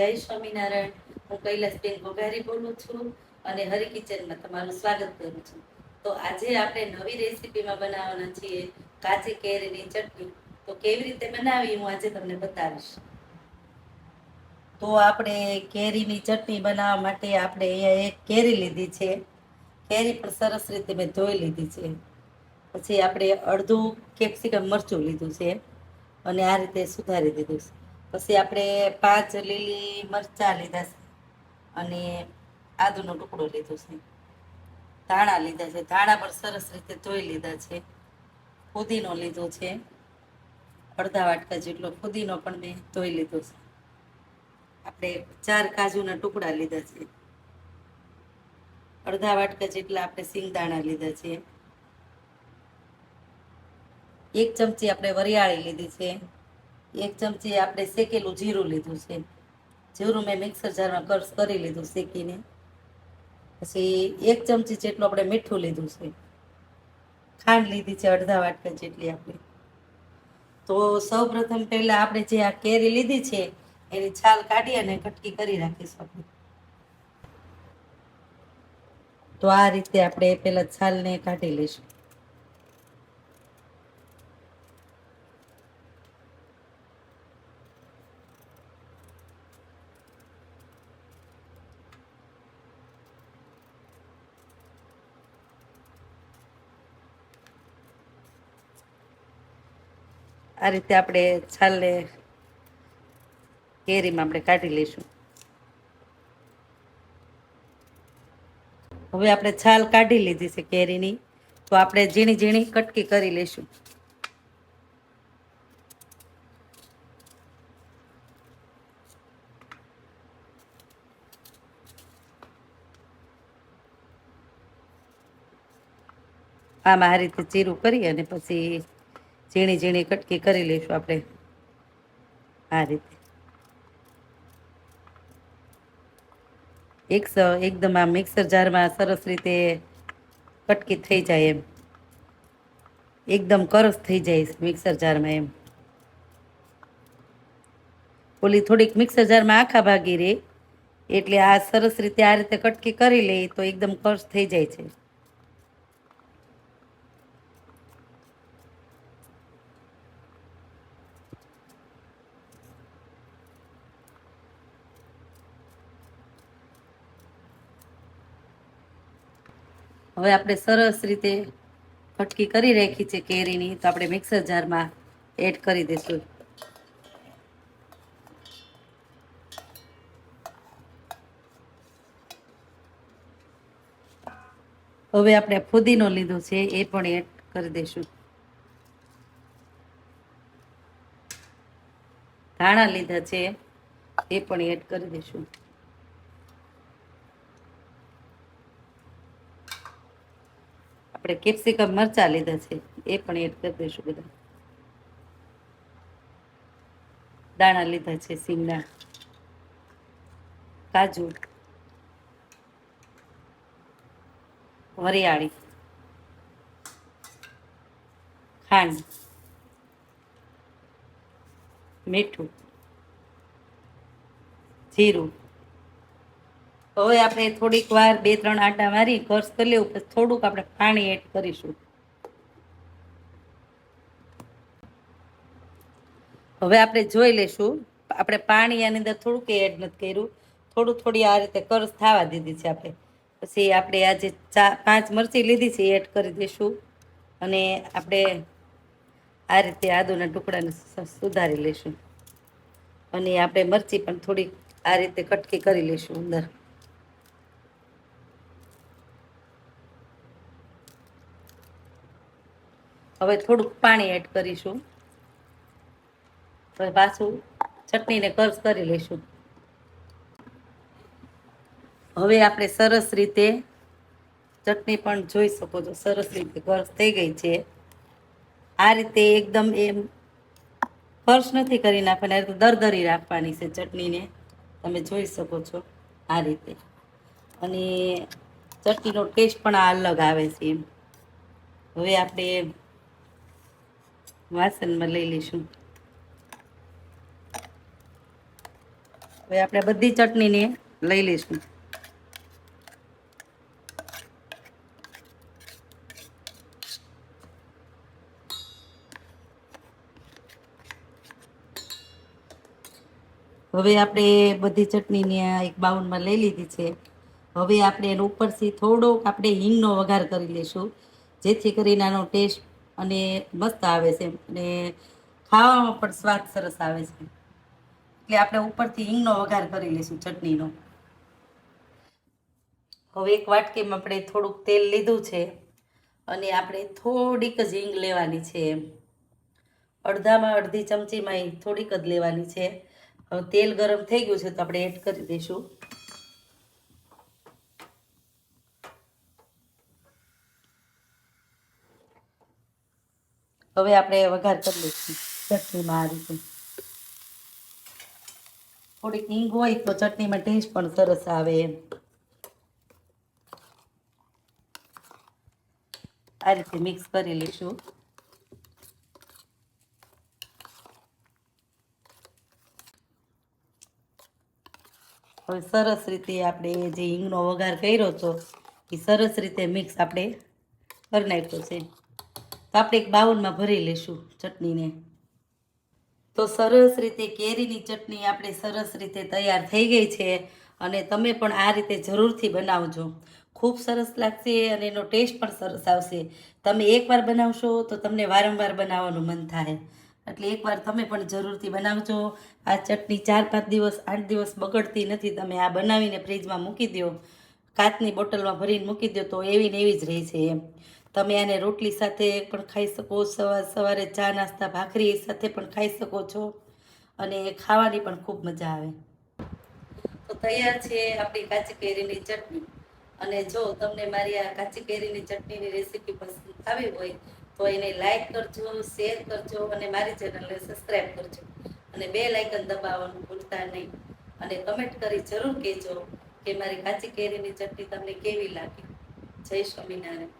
જય સ્વામિનારાયણ. હું કૈલાસબેન ગોગારી બોલું છું અને હરી કિચનમાં તમારું સ્વાગત કરું છું. તો આજે આપણે નવી રેસીપીમાં બનાવવાના છીએ કાચી કેરીની ચટણી. તો કેવી રીતે બનાવી હું આજે તમને બતાવીશ. તો આપણે કેરીની ચટણી બનાવવા માટે આપણે અહીંયા એક કેરી લીધી છે. કેરી પણ સરસ રીતે મેં ધોઈ લીધી છે. પછી આપણે અડધું કેપ્સિકમ મરચું લીધું છે. અને આ રીતે સુધારી દીધું છે. પછી આપણે પાંચ લીલી મરચાં લીધા છે. અને આદુનો ટુકડો લીધો છે. ધાણા લીધા છે. ધાણા પણ સરસ રીતે ધોઈ લીધા છે. ફુદીનો લીધો છે. અડધા વાટકા જેટલો ફુદીનો પણ મેં ધોઈ લીધો છે. આપણે ચાર કાજુના ટુકડા લીધા છે. અડધા વાટકા જેટલા આપણે સિંગદાણા લીધા છે. એક ચમચી આપણે વરિયાળી લીધી છે. એક ચમચી આપણે શેકેલું જીરું લીધું છે. જીરું મેં મિક્સર જારમાં કર્સ કરી લીધું શેકીને. પછી એક ચમચી જેટલું આપણે મીઠું લીધું છે. ખાંડ લીધી છે અડધા વાટકા જેટલી આપણે. તો સૌ પ્રથમ પહેલાં આપણે જે આ કેરી લીધી છે, એની છાલ કાઢી અને કટકી કરી રાખીશું આપણે. તો આ રીતે આપણે પહેલાં છાલને કાઢી લઈશું. આ રીતે આપણે છાલને કેરીમાં આપણે કાઢી લઈશું. હવે આપણે છાલ કાઢી લીધી છે કેરીની. તો આપણે ઝીણી ઝીણી કટકી કરી લઈશું. આમાં આ રીતે ચીરું કરી અને પછી ઝીણી ઝીણી કટકી કરી લઈશું આપણે. આ રીતે. એક એકદમ આ મિક્સર જારમાં સરસ રીતે કટકી થઈ જાય એમ. એકદમ કરસ થઈ જાય મિક્સર જારમાં એમ. ઓલી થોડીક મિક્સર જારમાં આખા ભાગી રહે. એટલે આ સરસ રીતે આ રીતે કટકી કરી લે તો એકદમ કરસ થઈ જાય છે. હવે આપણે સરસ રીતે કટકી કરી રાખી છે કેરીની, તો આપણે મિક્સર જારમાં એડ કરી દઈશું. હવે આપણે ફુદીનો લીધો છે, એ પણ એડ કરી દઈશું. ધાણા લીધા છે, એ પણ એડ કરી દઈશું. આપણે કેપ્સિકમ મરચા લીધા છે, એ પણ એડ કરી દઈશું બધા. દાણા લીધા છે સિંગના કાજુ, વરિયાળી, ખાંડ, મીઠું, જીરું હવે આપણે થોડીક વાર બે, ત્રણ આટા મારી ઘર્ષ કરી લેવું, પછી થોડુંક આપણે પાણી એડ કરીશું. હવે આપણે જોઈ લેશું આપણે પાણી આની અંદર થોડુંક એડ નથી કર્યું. થોડું થોડી આ રીતે કરસ થવા દીધી છે આપણે. પછી આપણે આ જે ચા, પાંચ મરચી લીધી છે એડ કરી દઈશું. અને આપણે આ રીતે આદુના ટુકડાને સુધારી લઈશું. અને આપણે મરચી પણ થોડીક આ રીતે કટકી કરી લઈશું અંદર. હવે થોડુંક પાણી એડ કરીશું. હવે પાછું ચટણીને કર્સ કરી લઈશું. હવે આપણે સરસ રીતે ચટણી પણ જોઈ શકો છો. સરસ રીતે કર્સ થઈ ગઈ છે. આ રીતે એકદમ એમ કર્સ નથી કરી નાખવાની, આ દરદરી રાખવાની છે ચટણીને. તમે જોઈ શકો છો આ રીતે. અને ચટણીનો ટેસ્ટ પણ આ અલગ આવે છે એમ. હવે આપણે વાસણમાં લઈ લઈશું. હવે આપણે બધી ચટણીને લઈ લઈશું. હવે આપણે બધી ચટણીને એક બાઉલમાં લઈ લીધી છે. હવે આપણે એનો ઉપરથી થોડોક આપણે હિંગનો વઘાર કરી લઈશું. જેથી કરીને આનો ટેસ્ટ અને મસ્ત આવે છે અને ખાવામાં પણ સ્વાદ સરસ આવે છે. એટલે આપણે ઉપરથી હિંગનો વઘાર કરી લઈશું, ચટણીનો. હવે એક વાટકીમાં આપણે થોડુંક તેલ લીધું છે. અને આપણે થોડીક જ હિંગ લેવાની છે એમ. અડધામાં અડધી ચમચીમાં થોડીક જ લેવાની છે. હવે તેલ ગરમ થઈ ગયું છે તો આપણે એડ કરી દઈશું. હવે આપણે વઘાર કરી લઈશું ચટણીમાં આ રીતે. થોડીક હિંગ હોય તો ચટણીમાં ટેસ્ટ પણ સરસ આવે એમ. આ રીતે મિક્સ કરી લઈશું. હવે સરસ રીતે આપણે જે હિંગનો વઘાર કર્યો હતો એ સરસ રીતે મિક્સ આપણે કરી નાખ્યો છે. તો આપણે એક બાઉલમાં ભરી લઈશું ચટણીને. તો સરસ રીતે કેરીની ચટણી આપણે સરસ રીતે તૈયાર થઈ ગઈ છે અને તમે પણ આ રીતે જરૂરથી બનાવજો. ખૂબ સરસ લાગશે અને એનો ટેસ્ટ પણ સરસ આવશે. તમે એકવાર બનાવશો તો તમને વારંવાર બનાવવાનું મન થાય. એટલે એકવાર તમે પણ જરૂરથી બનાવજો. આ ચટણી ચાર પાંચ દિવસ, આઠ દિવસ બગડતી નથી. તમે આ બનાવીને ફ્રીજમાં મૂકી દો કાચની બોટલમાં ભરીને મૂકી દો તો એવી ને એવી જ રહે છે એમ. તમે આને રોટલી સાથે પણ ખાઈ શકો સવાર સવારે ચા, નાસ્તા, ભાખરી સાથે પણ ખાઈ શકો છો અને ખાવાની પણ ખૂબ મજા આવે. તો તૈયાર છે આપણી કાચી કેરીની ચટણી. અને જો તમને મારી આ કાચી કેરીની ચટણીની રેસીપી પસંદ આવી હોય, તો એને લાઈક કરજો, શેર કરજો અને મારી ચેનલને સબસ્ક્રાઈબ કરજો. અને બે લાઇકન દબાવવાનું ભૂલતા નહીં. અને કમેન્ટ કરી જરૂર કહેજો કે મારી કાચી કેરીની ચટણી તમને કેવી લાગી? જય સ્વામિનારાયણ.